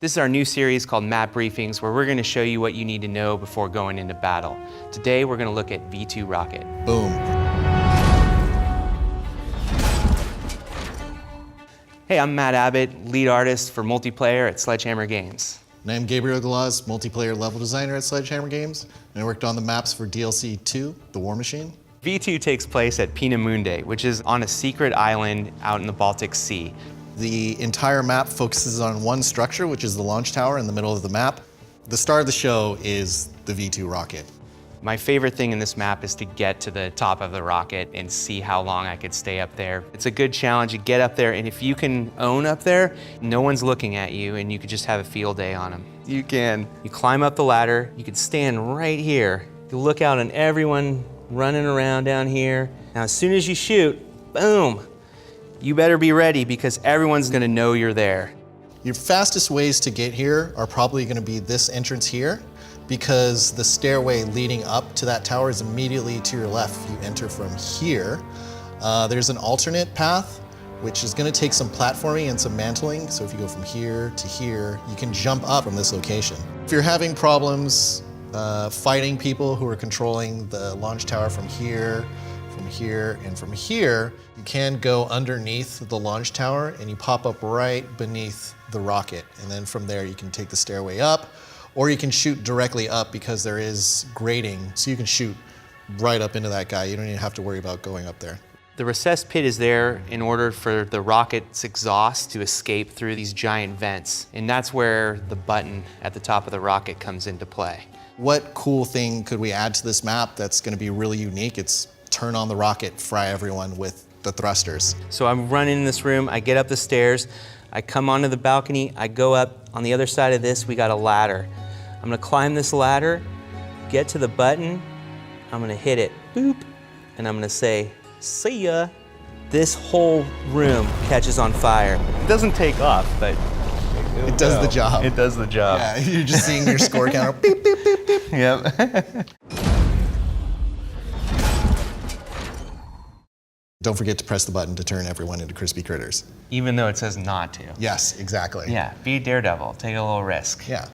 This is our new series called Map Briefings, where we're going to show you what you need to know before going into battle. Today, we're going to look at V2 Rocket. Boom. Hey, I'm Matt Abbott, lead artist for multiplayer at Sledgehammer Games. And I'm Gabriel Galaz, multiplayer level designer at Sledgehammer Games, and I worked on the maps for DLC 2, The War Machine. V2 takes place at Peenemünde, which is on a secret island out in the Baltic Sea. The entire map focuses on one structure, which is the launch tower in the middle of the map. The star of the show is the V2 rocket. My favorite thing in this map is to get to the top of the rocket and see how long I could stay up there. It's a good challenge. You get up there, and if you can own up there, no one's looking at you, and you could just have a field day on them. You can. You climb up the ladder, you can stand right here. You look out on everyone running around down here. Now, as soon as you shoot, boom, you better be ready because everyone's gonna know you're there. Your fastest ways to get here are probably going to be this entrance here, because the stairway leading up to that tower is immediately to your left. You enter from here, uh, there's an alternate path, which is going to take some platforming and some mantling. So if you go from here to here, you can jump up from this location. If you're having problems uh, fighting people who are controlling the launch tower from here, from here, and from here, you can go underneath the launch tower and you pop up right beneath the rocket. And then from there, you can take the stairway up, or you can shoot directly up because there is grating. So you can shoot right up into that guy. You don't even have to worry about going up there. The recessed pit is there in order for the rocket's exhaust to escape through these giant vents. And that's where the button at the top of the rocket comes into play. What cool thing could we add to this map that's going to be really unique? It's turn on the rocket, fry everyone with the thrusters. So I'm running in this room, I get up the stairs, I come onto the balcony, I go up. On the other side of this, we got a ladder. I'm gonna climb this ladder, get to the button, I'm gonna hit it, boop, and I'm gonna say, see ya. This whole room catches on fire. It doesn't take off, but It does the job. it does the job. Yeah, you're just seeing your score counter. Beep, beep, beep, beep. Yep. Don't forget to press the button to turn everyone into crispy critters. Even though it says not to. Yes, exactly. Yeah, be a daredevil, take a little risk. Yeah.